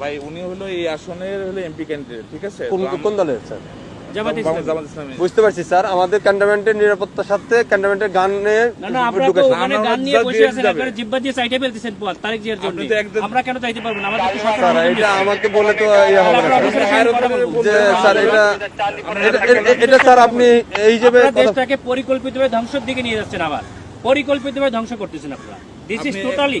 ভাই উনি হলো এই আসনের হলো এমপি ক্যান্ডিডেট ঠিক আছে? কোন কোন দলের স্যার? জামাত ইসলামী। জামাত ইসলামী। বুঝতে পারছি স্যার। আমাদের ক্যান্টনমেন্টের নিরাপত্তার সাথে ক্যান্টনমেন্টের গানে এটা আমাকে বলে তো ইয়ে হবে না। যে স্যার। এটা স্যার আপনি এই হিসেবে আপনারা দেশটাকে পরিকল্পিতভাবে ধ্বংসের দিকে নিয়ে যাচ্ছেন আবার। পরিকল্পিতভাবে ধ্বংস করতেছেন আপনারা। দিস ইজ টোটালি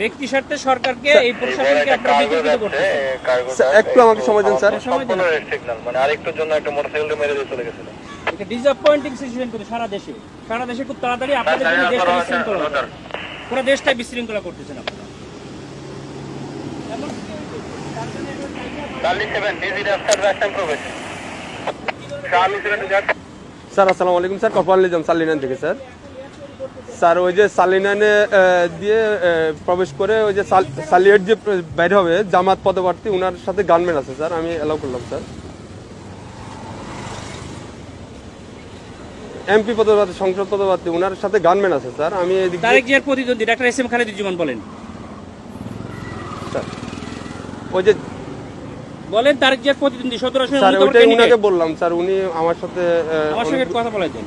ব্যক্তি স্বার্থে সরকারকে এই প্রশাসনকে আপনারা বিতর্কিত করতেছেন। স্যার, একটু আমাকে সময় দিন স্যার। সময় দিন। সিগন্যাল মানে আরেকটুর জন্য একটা মোটরসাইকেলটা মেরে দিয়ে চলে গেছিল। এটা ডিসঅ্যাপয়েন্টিং সিচুয়েশন করে সারা দেশে। সারা দেশে খুব তাড়াতাড়ি আপনাদের জন্য দেশটা বিশৃঙ্খলা পুরো দেশটাই বিশৃঙ্খলা করতেছেন আপনারা। স্যার আসসালামু আলাইকুম স্যার। কপাল নিজাম থেকে স্যার। স্যার ওই যে সালিনানে দিয়ে প্রবেশ করে ওই যে সালিয়েট যে বাইরে হবে জামাত পদপ্রার্থী ওনার সাথে গানম্যান আছে স্যার আমি অ্যালাউ করলাম স্যার। এমপি পদপ্রার্থী সংসদ পদপ্রার্থী ওনার সাথে গানম্যান আছে স্যার আমি এদিক তারেক জিয়ার প্রতিদ্বন্দ্বী ডাক্তার এস এম খালেদুজ্জামান বলেন। স্যার ওই যে বলেন তারেক জিয়ার প্রতিদ্বন্দ্বী সতেরো আসনের স্যার ওইটাই বললাম স্যার উনি আমার সাথে আমার সঙ্গে কথা বলে দেন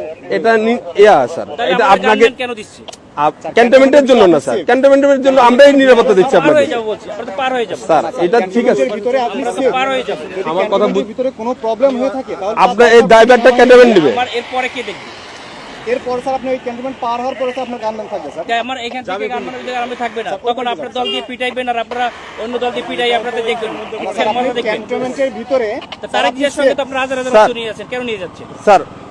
এটা ইয়া স্যার এটা আপনাকে কেন দিচ্ছে? ক্যান্টনমেন্টের জন্য না স্যার। ক্যান্টনমেন্টের জন্য আমরাই নিরাপত্তা দিচ্ছি আপনাকে যাব বলছি আমরা তো পার যাব। স্যার এটা ঠিক আছে। ভিতরে আপনি আমরা তো safe। পার হয়ে যাব। আমার কথা ভিতরে কোনো প্রবলেম হয়ে থাকে আপনার এই ড্রাইভারটা ক্যান্টনমেন্ট নেবে। এরপরে কে দেখবে? এরপর স্যার আপনি ওই ক্যান্টনমেন্ট পার হওয়ার পরে আপনার গানম্যান থাকবে স্যার। আমার এখান থেকে গানমানের ভিতরে আমি থাকবে না। তখন আপনার দল দিয়ে পিটাইবেন আর আপনারা অন্য দল দিয়ে পিটাই আপনাদের দেখবেন। স্যার আপনি মজা দেখবেন। ক্যান্টনমেন্টের ভিতরে তা তারেক সঙ্গে তো আপনারা হাজার হাজার নিয়ে যাচ্ছেন কেন নিয়ে যাচ্ছেন। স্যার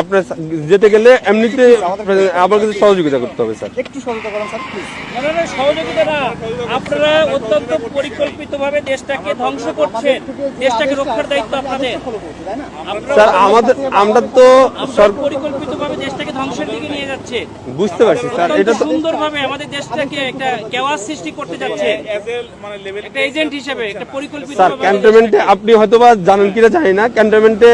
আপনার যেতে গেলে এমনিতে আমার কাছে সহযোগিতা করতে হবে স্যার। একটু সহযোগিতা করেন স্যার প্লিজ না, না, না, সহযোগিতা না। আপনারা অত্যন্ত পরিকল্পিতভাবে দেশটাকে ধ্বংস করছেন। দেশটাকে রক্ষার দায়িত্ব আপনাদের। স্যার আমাদের আমরা তো পরিকল্পিতভাবে দেশটাকে ধ্বংসের দিকে নিয়ে যাচ্ছে। বুঝতে পারছি স্যার এটা তো সুন্দরভাবে আমাদের দেশটাকে একটা কেওয়াস সৃষ্টি করতে যাচ্ছে। মানে একটা এজেন্ট হিসেবে একটা পরিকল্পিত স্যার ক্যান্টনমেন্টে আপনি হয়তোবা জানেন কিনা জানি না ক্যান্টনমেন্টে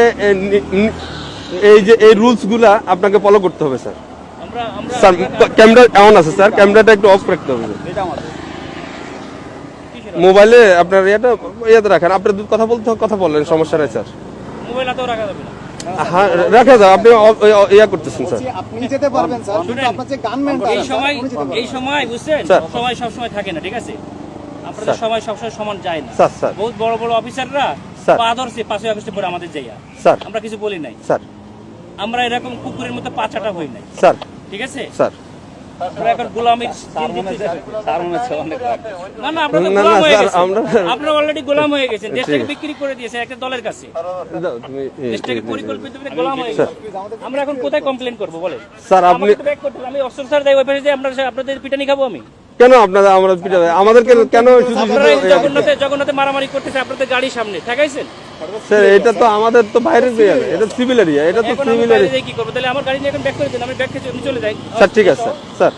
এই যে এই রুলসগুলা আপনাকে ফলো করতে হবে স্যার। আমরা আমরা স্যার ক্যামেরা এমন আছে স্যার। ক্যামেরাটা একটু অফ রাখতে হবে মোবাইলে আপনার ইয়েটা ইয়েতে রাখেন। আপনার দুধ কথা বলতে কথা বললেন সমস্যা নাই স্যার। মোবাইল হাতেও রাখা যাবে না। হ্যাঁ রাখা যাবে। আপনি অ- অ- ইয়া করতেছেন স্যার। আপনি যেতে পারবেন স্যার। কিন্তু আপনার যে গানম্যানটা এই সময় এই সময় বুঝছেন? সময় সব সময় থাকে না ঠিক আছে? আপনাদের সময় সবসময় সমান যায় না। Sir sir. বহুত বড় বড় অফিসাররা। পা ধরছে পাঁচই আগস্টে পরে আমাদের যাইয়া। স্যার। আমরা কিছু বলি নাই। স্যার। আমরা এরকম কুকুরের মতো পাচাটা হই নাই। স্যার। ঠিক আছে? স্যার। এখন গোলামির না না আপনারা তো না, না, গোলাম হয়ে স্যার, গেছেন আমরা- আপনারা অলরেডি গোলাম হয়ে গেছেন। দেশটাকে বিক্রি করে দিয়েছে একটা দলের কাছে। দেশটাকে পরিকল্পিত গোলাম হয়ে গেছে। আমরা এখন কোথায় কমপ্লেন করব বলেন? স্যার আপনি আমাকে তো back করতে হবে। আমি অস্ত্র স্যার দেয় ওই পাশে যে আপনার আপনাদের পিটানি খাব আমি? কেন আপনারা আমরা পিটাবে? আমাদেরকে কেন শুধু জগন্নাথে জগন্নাথে মারামারি করতেছে আপনাদের গাড়ির সামনে ঠেকাইছেন? স্যার এটা তো আমাদের তো বাইরের এরিয়া এটা সিভিল এরিয়া এটা তো সিভিল এরিয়া কি করব? তাহলে আমার গাড়ি নিয়ে এখন ব্যাক করে দিন আমি ব্যাক খেয়ে চলে যাই। স্যার ঠিক আছে স্যার।